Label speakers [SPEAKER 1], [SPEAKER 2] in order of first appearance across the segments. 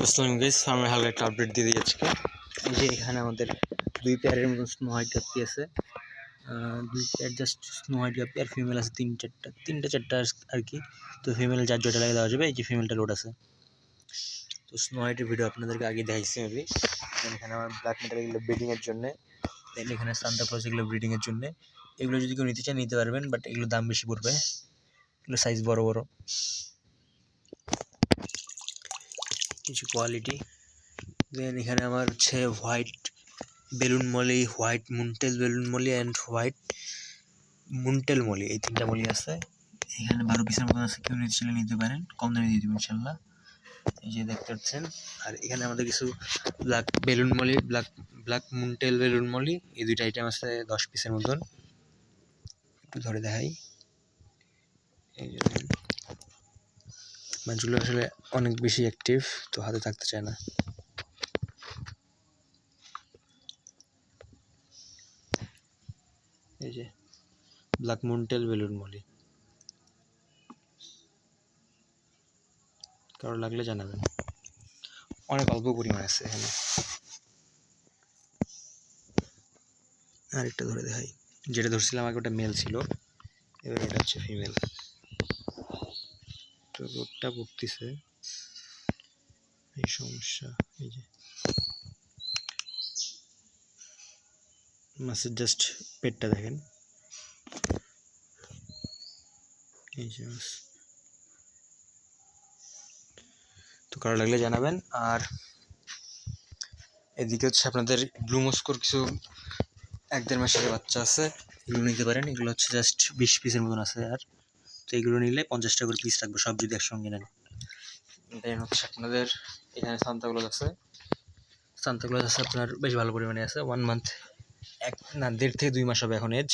[SPEAKER 1] আসসালাম গাইস হালকা একটা আপডেট দিয়ে দিই আজকে। যে এখানে আমাদের দুই পেয়ারের মতন স্নো হোয়াইট গাপ্পি আছে। দুই pair just snow white guppy আর ফিমেল আছে তিন চারটা তিনটা চারটা আর- কি। তো ফিমেল যার জয়টা লাগে দেওয়া যাবে, এই যে ফিমেলটা লোড আছে। তো স্নো হোয়াইটের ভিডিও আপনাদেরকে আগে দেখাইছি মেবি এখানে আমার ব্ল্যাক মেটাল এগুলো ব্রিডিংয়ের জন্যে। দেন এখানে সান্তা ক্লজ এগুলো ব্রিডিংয়ের জন্যে। এগুলো যদি কেউ নিতে চান নিতে পারবেন বাট এগুলো দাম বেশি পড়বে। এগুলো সাইজ বড় বড়। কিছু কোয়ালিটি দেন এখানে আমার হচ্ছে white balloon Moli white মুনটেল balloon Moli and white মুনটেল Moli, এই তিনটা মলি আছে। এখানে বারো পিসের মতন আছে, কেউ নিতে চাইলে নিতে পারেন, কম দামে দিয়ে দেবেন ইনশাল্লাহ। এই যে দেখতে পাচ্ছেন, আর এখানে আমাদের কিছু black balloon Moli black black মুনটেল balloon Moli, এই দুইটা আইটেম আছে দশ পিসের মতন। একটু ধরে দেখাই। এই যে দেখেন। মাছগুলো আসলে অনেক বেশি অ্যাক্টিভ তো হাতে থাকতে চায় না। এই যে ব্ল্যাক মুনটেল বেলুন মলি কারও লাগলে জানাবেন। অনেক অল্প পরিমাণ আছে এখানে। আরেকটা ধরে দেখাই। যেটা ধরছিলাম আগে ওটা মেল ছিল, এবার এটা হচ্ছে ফিমেল রোদটা পড়তেছে। এই সমস্যা, এই যে। মাছের জাস্ট পেটটা দেখেন। এই যে তো কারও লাগলে জানাবেন। আর এদিকে হচ্ছে আপনাদের ব্লু মস্কোর কিছু এক দেড় মাসের বাচ্চা আছে, এগুলো নিতে পারেন। এগুলো হচ্ছে জাস্ট বিশ পিসের মতন আছে আর। তো এগুলো নিলে পঞ্চাশ টাকা করে পিস রাখব সব যদি একসঙ্গে নেন। দেন হচ্ছে আপনাদের এখানে সান্তাক্লজ আছে। সান্তাক্লজ আছে আপনার বেশ ভালো পরিমাণে আছে ওয়ান মান্থ এক না দেড় থেকে দুই মাস হবে এখন এজ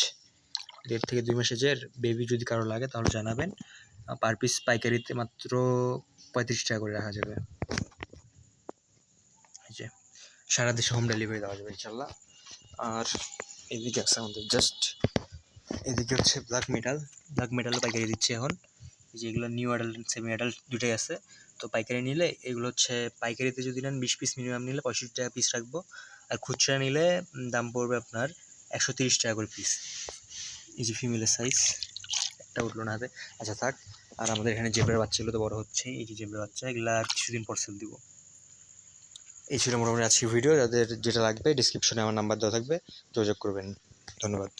[SPEAKER 1] দেড় থেকে দুই মাস এজের বেবি যদি কারও লাগে তাহলে জানাবেন। পার পিস পাইকারিতে মাত্র পঁয়ত্রিশ টাকা করে রাখা যাবে। এই যে সারা দেশে হোম ডেলিভারি দেওয়া যাবে ইনশাল্লাহ। আর এদিকে আছে আমাদের জাস্ট এদিকে হচ্ছে ব্ল্যাক মেটাল ব্ল্যাক মেটালও পাইকারি দিচ্ছে এখন। এই যে এগুলো নিউ অ্যাডাল্ট সেমি অ্যাডাল্ট দুটাই আছে। তো পাইকারি নিলে এগুলো হচ্ছে পাইকারিতে যদি নেন বিশ পিস মিনিমাম নিলে পঁয়ষট্টি টাকা পিস রাখব। আর খুচরা নিলে দাম পড়বে আপনার একশো তিরিশ টাকা করে পিস এই যে ফিমেলের সাইজ একটা উঠল না হাতে। আচ্ছা থাক, আর আমাদের এখানে জেব্রার বাচ্চাগুলো তো বড় হচ্ছে। এই যে জেব্রার বাচ্চা, এগুলো আর কিছুদিন পর সেল দিব। এই ছিল মোটামুটি আজকের ভিডিও যাদের যেটা লাগবে ডিসক্রিপশনে আমার নাম্বার দেওয়া থাকবে। যোগাযোগ করবেন। ধন্যবাদ।